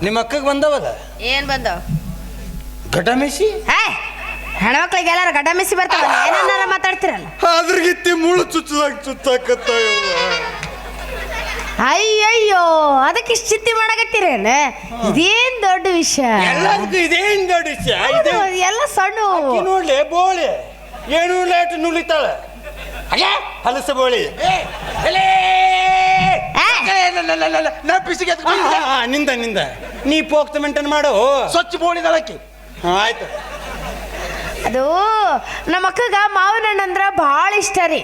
ನಿಮ್ಮ ಅಕ್ಕಗೆ ಬಂದವಲ್ಲ? ಏನ್ ಬಂದವ್? ಘಟಮಿಸಿ ಮೀಸಿ ಹೇ ಹೆಣ್ಮಕ್ಳಿಗೆ ಎಲ್ಲಾರು ಗಡ್ಡ ಮಿಸಿ ಬರ್ತಾವ ಏನನ್ನಾರ ಮಾತಾಡ್ತಿರಲ್ಲ? ಅದ್ರಗಿತ್ತಿ ಮುಳು ಚುಚ್ಚದಾಗ ಚುಚ್ಚಾಕತ್ತ ಅಯ್ಯಯ್ಯೋ ಅದಕ್ಕೆ ಇಷ್ಟು ಚಿಂತೆ ಮಾಡಕತ್ತೀರೇನ? ಇದೇನ್ ದೊಡ್ಡ ವಿಷಯ? ಎಲ್ಲದಕ್ಕೂ ಇದೇನ್ ದೊಡ್ಡ ವಿಷಯ? ಇದು ಹೌದು, ಎಲ್ಲ ಸಣ್ಣ. ನೋಡ್ಲಿ ಬೋಳಿ. ಏನು ಲೇಟ್ ನುಲಿತಾಳ ಹಲಸ ಬೋಳಿ. ಏ, ನಾ ಪಿಸಿಗೆ ಆ, ಆ, ಆ, ನಿಂದ ನಿಂದ. ನೀ ಪೋಕ್ತ ಮೇಂಟೈನ್ ಮಾಡು. ಸ್ವಚ್ಛ ಬೋಳಿದಳಕ್ಕೆ ಆಯ್ತು. ಅದು ನಮ್ಮ ಅಕ್ಕಗ ಮಾವಿನ ಹಣ್ಣು ಅಂದ್ರ ಭಾಳ ಇಷ್ಟ ರೀ.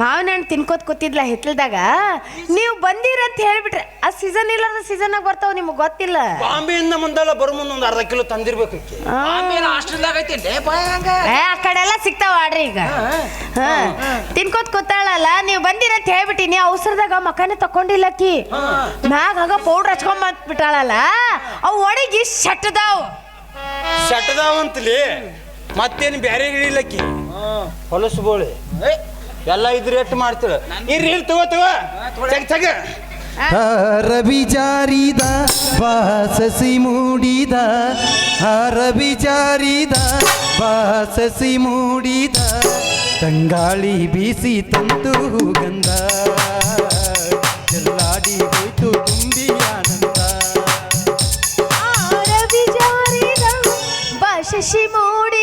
ಮಾವಿನ ಹಣ್ಣು ತಿನ್ಕೋತ ಕೂತಿದ್ಲ ಹಿತ್ಲದಾಗ. ನೀವು ಬಂದಿರಂತ ಹೇಳ್ಬಿಟ್ರೆ ಆ ಸೀಸನ್ ಇಲ್ಲದ ಸೀಸನ್ ಆಗ ಬರ್ತಾವ ನಿಮ್ಗೆ ಗೊತ್ತಿಲ್ಲ. ಬಾಂಬೆಯಿಂದ ಮುಂದೆಲ್ಲ ಬರೋ ಮುಂದೆ ಒಂದು ಅರ್ಧ ಕಿಲೋ ತಂದಿರ್ಬೇಕು ಹಾಸ್ಟೆಲ್ದಾಗ ಐತಿ ಹಂಗ. ಆ ಕಡೆ ಎಲ್ಲ ಸಿಗ್ತಾವ ಆಡ್ರಿ ಈಗ. ಹಾ ತಿನ್ಕೋತ ಕೂತಾಳಲ್ಲ ನೀವು ಬಂದಿರಂತ ಹೇಳ್ಬಿಟ್ಟಿನಿ ಅವಸರದಾಗ ಮಕಾನೆ ತಕೊಂಡಿಲ್ಲಕ್ಕಿ ಮ್ಯಾಗ ಆಗ ಪೌಡ್ರ್ ಹಚ್ಕೊಂಡ್ ಬಿಟ್ಟಾಳಲ್ಲ ಅವು ಒಣಗಿ ಶಟ್ಟದಾವ್ ಅಂತಲಿ. ಮತ್ತೇನು ಬ್ಯಾರೆ ಹಿಡಿಲಕ್ಕಿ ಹೊಲಸು ಬೋಳಿ. ಎಲ್ಲ ಇದ್ರ ಎಟ್ಟು ಮಾಡ್ತೀಳ ಇರ್ರಿ ಇರ್ಲಿ ತಗೋ ತಗೋ. ಚಗ್ ಚಗ. ರವಿ ಜಾರಿದ ವಾಸಸಿ ಮೂಡಿದ. ರವಿ ಜಾರಿದ ವಾಸಸಿ ಮೂಡಿದ. ತಂಗಾಳಿ ಬೀಸಿ ತಂತು ಗಂಧ. ಎಲ್ಲಾಡಿ ಹೋಯ್ತು ತುಂಬಿ ಆನಂದ ಆರವಿ ಜಾರಿದ ಮೂಡಿದ.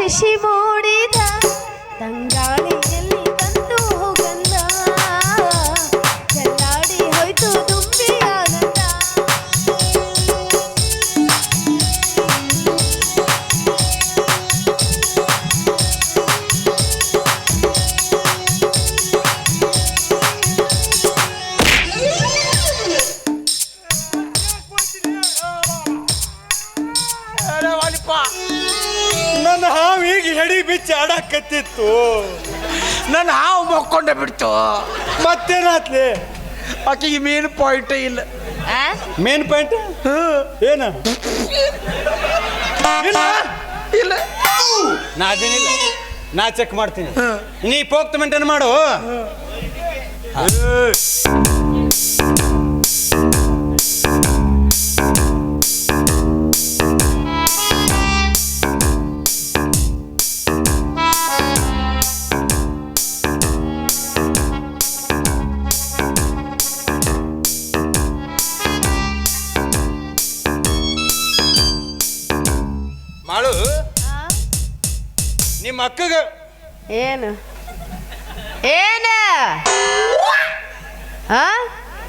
ಬಾಶಶಿ ಮೂಡಿದ ತಂಗಾಳಿಯಲ್ಲಿ ಬಂದು ಮತ್ತೇನಾತ್ಲಿ ಆಕೆಗೆ ಮೇನ್ ಪಾಯಿಂಟ್ ಇಲ್ಲ. ಆ? ಮೇನ್ ಪಾಯಿಂಟ್ ಏನ? ಇಲ್ಲ? ಇಲ್ಲ. ನಾ ಅದೇನಿಲ್ಲ. ನಾ ಚೆಕ್ ಮಾಡ್ತೀನಿ. ನೀ ಪೋಕ್ತ ಮೇಂಟೈನ್ ಮಾಡು. ಮಾಡು ಏನು? ಏನು? ಆ?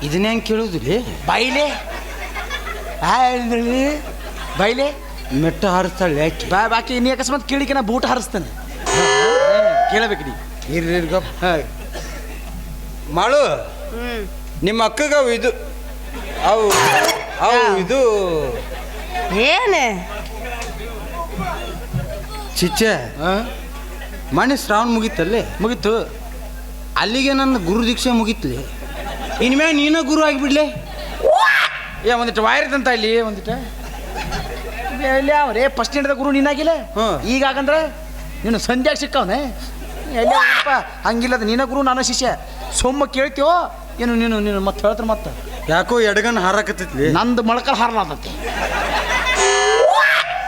ಇದನ್ನ ಹೆಂಗೆ ಕೇಳುದಿಲ್ಲ? ಬೈಲೆ? ಹೇಳಿದ್ರಿ ಬೈಲೆ? ಮೆಟ್ಟ ಹಾರಿಸ್ತಾಳೆ ಯಾಕೆ? ಬಾ ಬಾಕಿ ನೀ ಅಕಸ್ಮಾತ್ ಕೇಳಿಕೆ ನಾ ಬೂಟ್ ಹಾರಿಸ್ತೇನೆ. ಕೇಳಬೇಕು ನೀ ಇರ್ರಿ ಮಾಳು ನಿಮ್ಮ ಅಕ್ಕಗ ಅವು ಇದು ಅವು ಅವು ಇದು. ಏನು? ಚಿಚ್ಚೆ ಮನೆ ಶ್ರಾವಣ ಮುಗೀತಲ್ಲೇ? ಮುಗೀತು. ಅಲ್ಲಿಗೆ ನನ್ನ ಗುರು ದೀಕ್ಷೆ ಮುಗೀತಲಿ. ಇನ್ಮೇಲೆ ನೀನು ಗುರು ಆಗಿಬಿಡ್ಲೆ? ಏ ಒಂದಿಟ್ಟು ವಾಯರ್ದಂತ ಇಲ್ಲಿ ಒಂದಿಟ್ಟು. ಅವ್ರೇ ಫಸ್ಟ್ ಹಿಡಿದ ಗುರು ನೀನಾಗಿಲ್ಲ? ಹ್ಞೂ. ಈಗ ಆಗಂದ್ರೆ ನೀನು ಸಂಧ್ಯಾಗ ಸಿಕ್ಕವನೆ? ಎಲ್ಲಿ ಹಂಗಿಲ್ಲ ಹಂಗಿಲ್ಲದ ನೀನ ಗುರು ನಾನು ಶಿಷ್ಯ. ಸೊಮ್ಮ ಕೇಳ್ತೀವೋ? ಏನು ನೀನು ನೀನು ಮತ್ತೆ ಹೇಳ್ತಾರೆ ಮತ್ತೆ. ಯಾಕೋ ಎಡಗನ್ ಹಾರಾಕತ್ತೈತಿ ನಂದು ಮೊಳಕಲ್ ಹಾರ್ಲಾತೈತಿ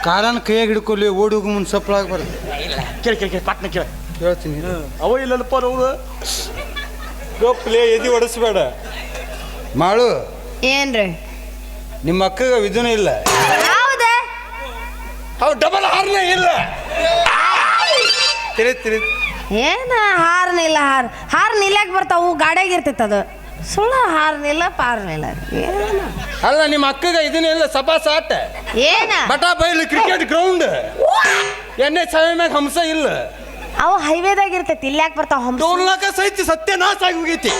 ಕಾಲನ ಕೈಯಾಗ ಹಿಡ್ಕೊಳ್ಳಿ ಓಡಿ ಹೋಗು ಮುಂದೆ ಸಪ್ಪಳಾಗಬಾರ್ದು ಕೇಳಿ ಕೇಳಿ ಕೇಳಿ ಪಟ್ನ ಕೇಳಿ. ಹೇಳ್ತೀನಿ. ಅವ ಇಲ್ಲಲ್ಲಪ್ಪ ಅವ್ರು ಗೊಪ್ಪಲೆ ಎದಿ ಒಡಿಸ್ಬೇಡ ಮಾಡು. ಏನ್ರಿ? ನಿಮ್ಮ ಅಕ್ಕಗ ವಿಧುನ ಇಲ್ಲ. ಹೌದ? ಅವು ಡಬಲ್ ಹಾರ್ನ ಇಲ್ಲ. ತಿಳಿ ತಿಳಿ ಏನ ಹಾರ್ನಿಲ್ಲ ಹಾರ್ ಹಾರ್ ಇಲ್ಲಕ್ಕೆ ಬರ್ತಾವು ಗಾಡ್ಯಾಗ ಇರ್ತೈತೆ ಅದು ಸುಳ್ಳ ಹಾರ್ನಿಲ್ಲ ಪಾರ್ನಿಲ್ಲ. ಏನ? ಅಲ್ಲ ನಿಮ್ಮ ಅಕ್ಕಗ ಇದನ್ನೆಲ್ಲ ಸಪಾ ಸಾಟ ಏನ? ಬಟಾ ಬೈಲು ಕ್ರಿಕೆಟ್ ಗ್ರೌಂಡ್ ಎಣ್ಣೆ ಛಾಯೆ ಮ್ಯಾಗ ಹಂಸ ಇಲ್ಲ. ಅವು ಹೈವೇದಾಗ ಇರ್ತೈತಿ ಇಲ್ಯಾಕ್ ಬರ್ತಾವ ಹಂಸ? ಟೋಲ್ನಾಕ ಸಹಿತ ಸತ್ಯನಾಶ ಆಗಿ ಹೋಗೈತಿ.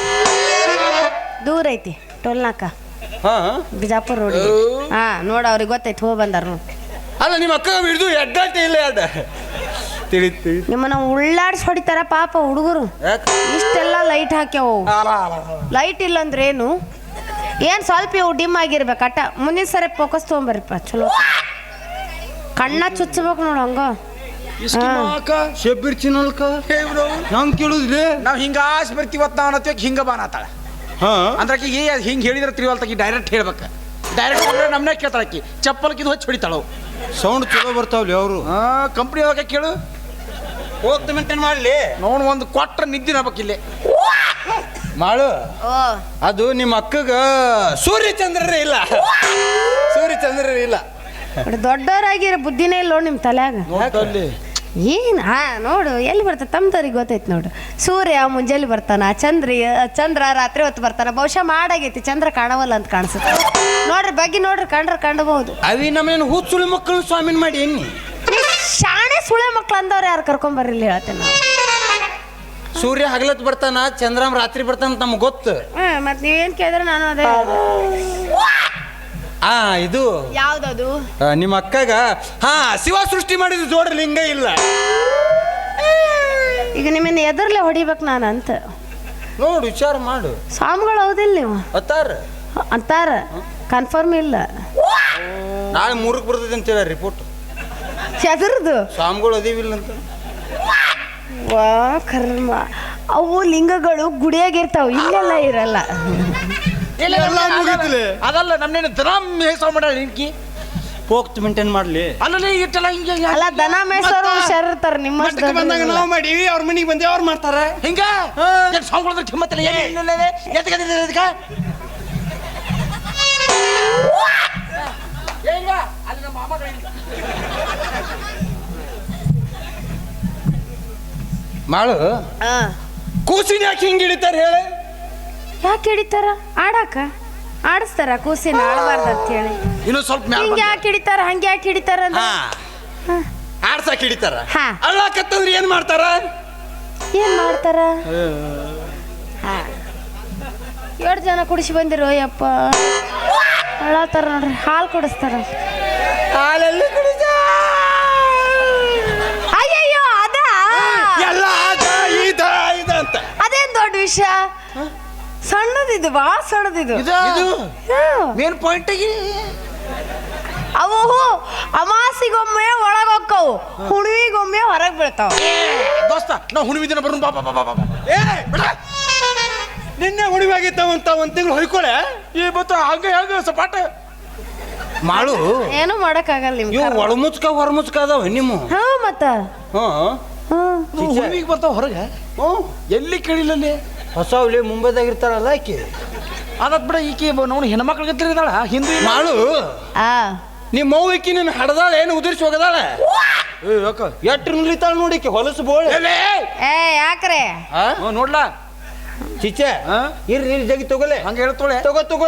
ದೂರ ಐತಿ ಟೋಲ್ನಾಕ ಹಾ? ಬಿಜಾಪುರ ರೋಡ್ ಹಾ ನೋಡ ಅವ್ರಿಗೆ ಗೊತ್ತೈತಿ ಹೋಗಿ ಬಂದಾರ. ಅಲ್ಲ ನಿಮ್ಮ ಅಕ್ಕ ಹಿಡಿದು ಎಡ್ಡಾಟ ಇಲ್ಲ ಎಡ್ಡ ತಿಳಿ ತಿಳಿ ನಿಮ್ಮನ್ನ ಉಳ್ಳಾಡ್ಸಿ ಹೊಡಿತಾರ ಪಾಪ ಹುಡುಗರು. ಇಷ್ಟೆಲ್ಲ ಲೈಟ್ ಹಾಕ್ಯಾವು ಲೈಟ್ ಇಲ್ಲ ಅಂದ್ರೆ ಏನು? ಏನ್ ಸ್ವಲ್ಪ ಇವು ಡಿಮ್ ಆಗಿರ್ಬೇಕು. ಅಟ್ಟ ಮುಂದಿನ ಸರಿ ಫೋಕಸ್ ತೊಗೊಂಬರ್ರಿಪ್ಪ. ಚಲೋ. ಕಣ್ಣ ಚುಚ್ಚಬೇಕು ನೋಡು ಹಂಗ. ಶಬ್ಬೀರ್ ಚಿನ್ನಲ್ಕ. ನಂಗೆ ಕೇಳುದ್ರಿ? ನಾವು ಹಿಂಗ ಆಸ್ ಬರ್ತೀವತ್ ನಾವು ಅನ್ನತ್ಬೇಕು ಹಿಂಗ ಬಾನಾತಾಳ ಹಾ. ಅಂದ್ರೆ ಏ ಹಿಂಗೆ ಹೇಳಿದ್ರೆ ತಿರುವಲ್ತಾಕಿ ಡೈರೆಕ್ಟ್ ಹೇಳ್ಬೇಕು. ಡೈರೆಕ್ಟ್ ಹೋದ್ರೆ ನಮ್ಮನೆ ಕೇಳ್ತಾಳಕಿ. ಚಪ್ಪಲ್ಕಿದ್ ಹಚ್ಚಿ ಹೊಡಿತಾಳು ಸೌಂಡ್ ಚಲೋ ಬರ್ತಾವ್ಲಿ ಅವರು. ಹಾಂ ಕಂಪ್ನಿ ಹೋಗಕ್ಕೆ ಕೇಳು. ಹೋಗ್ತ ಮೇಂಟೈನ್ ಮಾಡಲಿ? ನೋಡು ಒಂದು ಕೊಟ್ರ ನಿದ್ದಿನ ಇಲ್ಲಿ. ಮಾಳು ಓ. ಅದು ನಿಮ್ಮ ಅಕ್ಕಗ ಸೂರ್ಯಚಂದ್ರರೇ ಇಲ್ಲ. ಸೂರ್ಯಚಂದ್ರರೇ ಇಲ್ಲ. ದೊಡ್ಡವರಾಗಿರೋ ಬುದ್ಧಿನೇ ಇಲ್ಲ ನೋಡು ನಿಮ್ಮ ತಲೆಯಾಗ. ನೋಡಲ್ಲಿ ಏನ್ ಹಾ ನೋಡು ಎಲ್ಲಿ ಬರ್ತ ತಮ್ದವ್ರಿಗೆ ಗೊತ್ತೈತೆ ನೋಡು. ಸೂರ್ಯ ಮುಂಜಾನೆ ಬರ್ತಾನ ಚಂದ್ರ ಚಂದ್ರ ರಾತ್ರಿ ಹೊತ್ತು ಬರ್ತಾನ ಬಹುಶಃ ಮಾಡಾಗೈತಿ ಚಂದ್ರ ಕಾಣವಲ್ಲ ಅಂತ ಕಾಣಿಸುತ್ತೆ. ನೋಡ್ರಿ ಬಗ್ಗೆ ನೋಡ್ರಿ ಕಂಡ್ರ ಕಂಡಬಹುದು ಅವಿ ನಮ್ಮನೇನು ಹುಚ್ಚುಳಿ ಮಕ್ಕಳು ಸ್ವಾಮಿನ ಮಾಡಿ ಎನ್ನಿ? ಶಾಣೆ ಸುಳೆ ಮಕ್ಳು ಅಂದವ್ರು ಯಾರು ಕರ್ಕೊಂಬರ್ರಿಲ್ಲ ಹೇಳ್ತೇನೆ ನಾವು. ಸೂರ್ಯ ಹಗಲತ್ ಬರ್ತಾನ ಚಂದ್ರಾಮ್ ರಾತ್ರಿ ಬರ್ತಾನ ನಮ್ಗೆ ಗೊತ್ತು. ಹ್ಮ್ ಮತ್ ನೀವೇನ್ ಕೇಳಿದ್ರೆ ನಾನು ಅದೇ. ಆ ಇದು ಯಾವ್ದದು? ಆ, ನಿಮ್ಮ ಅಕ್ಕಗ ಹಾ ಶಿವ ಸೃಷ್ಟಿ ಮಾಡಿದ ಜೋಡ್ರಿ ಲಿಂಗ ಇಲ್ಲ. ಈಗ ನಿಮ್ಮನ್ನ ಎದರ್ಲೆ ಹೊಡಿಬೇಕು ನಾನು ಅಂತ ನೋಡು ವಿಚಾರ ಮಾಡು. ಸ್ವಾಮಿಗಳು ಹೌದಿಲ್ಲ ನೀವು? ಅತ್ತಾರ ಅಂತಾರ ಕನ್ಫರ್ಮ್ ಇಲ್ಲ. ನಾಳೆ ಮೂರಕ್ಕೆ ಬರ್ತದೆ ಅಂತ ಹೇಳ ರಿಪೋರ್ಟ್ ಎದುರ್ದು ಸ್ವಾಮಿಗಳು ಅದೀವಿಲ್ಲ ಅಂತ ವಾ ಕರ್ಮ. ಅವು ಲಿಂಗಗಳು ಗುಡಿಯಾಗಿರ್ತಾವ ಇಲ್ಲೆಲ್ಲ ಇರಲ್ಲ. ಅದಲ್ಲ ನಮ್ನೇನು ದನ ಮೇಸ ಮಾಡ ನಿನ್ಕಿ? ಹೋಗ್ತು ಮೇಂಟೈನ್ ಮಾಡ್ಲಿ. ಅಲ್ಲಲ್ಲಿ ಇಟ್ಟಲ್ಲ ಹಿಂಗೆ ಹಿಂಗೆ ಅಲ್ಲ ದನ ಮೇಸೋರು ಹುಷಾರಿರ್ತಾರ ನಿಮ್ಮ ಮಟ್ಟಕ್ಕೆ ಬಂದಾಗ ನಾವು ಮಾಡೀವಿ ಅವ್ರ ಮನೆಗೆ ಬಂದೆ ಅವ್ರು ಮಾಡ್ತಾರೆ. ಹಿಂಗ? ಸಾಂಗ್ಳದ ಕಿಮ್ಮತ್ತಿಲ್ಲ ನಮ್ಮ ಎತ್ಕದಿರ ಅದಕ್ಕೆ ಮಾಡು ಕೂಸಿನ ಯಾಕೆ ಹಿಂಗೆ ಹಿಡಿತಾರೆ ಹೇಳಿ? ಯಾಕೆ ಹಿಡಿತಾರ ಆಡಾಕ? ಆಡಿಸ್ತಾರ ಕೂಸಿನ ಆಡಬಾರ್ದು ಅಂತ ಹೇಳಿ. ಇನ್ನು ಸ್ವಲ್ಪ ಮ್ಯಾಲ್ ಹಿಂಗೆ ಬಂದೆ. ಯಾಕೆ ಹಿಡಿತಾರ ಹಂಗೆ ಯಾಕೆ ಹಿಡಿತಾರ ಹಾ. ಆಡ್ಸಕ್ ಹಿಡಿತಾರ ಹಾ. ಅಳ್ಳಾಕತ್ತಂದ್ರೆ ಏನ್ ಮಾಡ್ತಾರ? ಏನ್ ಮಾಡ್ತಾರ? ಹಾ. ಎರಡು ಜನ ಕುಡಿಸಿ ಬಂದಿರೋ ಯಪ್ಪ. ಅಳತಾರ ನೋಡ್ರಿ ಹಾಲು ಕುಡಿಸ್ತಾರ. ಹಾಲಲ್ಲಿ ವಿಷಯ? ಸಣ್ಣದಿದು ಬಾ ಸಣ್ಣದಿದು. ಇದು? ಪಾಯಿಂಟ್ ಮೇನ್ ಅವು ಅಮಾಸಿಗೊಮ್ಮೆ ಒಳಗೊಕ್ಕವು ಹುಣ್ವಿಗೊಮ್ಮೆ ಹೊರಗ್ ಬೀಳ್ತಾವ. ದೋಸ್ತ ನಾವು ಹುಣ್ವಿ ದಿನ ಬರೋಣ ಬಾ ಬಾ ಬಾ ಏ ಬಿಡ. ನಿನ್ನೆ ಉಣಿವಾಗಿದ್ದಾವ ಅಂತ ಒಂದ್ ತಿಂಗಳು ಹೊಯ್ಕೊಳೆ. ಈ ಬತ್ತ ಹಂಗ ಹೆಂಗ ಸಪಾಟ ಮಾಡು. ಏನು ಮಾಡಕ್ಕಾಗಲ್ಲ ಆಗಲ್ಲ ನಿಮ್ಗೆ ಒಳಮುಚ್ಕ ಹೊರಮುಚ್ಕ ಅದಾವ ನಿಮ್ಮ. ಹಾ ಮತ್ತ. ಹ್ಮ್ ಹ್ಮ್ ಹುಣ್ಣಿಮೆಗೆ ಬರ್ತಾವ ಹೊರಗೆ? ಹ್ಞೂ. ಎಲ್ಲಿ ಕೇಳಿಲ್ಲ ಅಲ್ಲಿ ಹೊಸ ಹುಲಿ ಮುಂಬೈದಾಗ ಇರ್ತಾರಲ್ಲ ಆಕೆ. ಅದತ್ ಬಿಡ ಈಕೆ ನೋಡಿ ಹೆಣ್ಮಕ್ಳು ತಿರುಗಿದಾಳ ಹಿಂದೂ ಮಾಳು. ಮಾಡು ಆ ನಿಮ್ಮ ಅವ್ವಕ್ಕಿ ನಿನ್ನ ಹಡದಾಳ ಏನು ಉದುರಿಸಿ ಹೋಗದಾಳ? ಏ ಯಾಕ? ಎಟ್ರು ನುಲಿತಾಳ ನೋಡಿಕೆ ಹೊಲಸು ಬೋಳ. ಏ ಯಾಕ್ರೆ? ಆ? ನೋಡ್ಲಾ? ಚಿಚ್ಚೆ ಇರ್ರಿ ಜಗಿ ತಗೊಲೆ ಹಂಗ ಹೇಳ್ತೋಳೆ. ತಗೋ ತಗೋ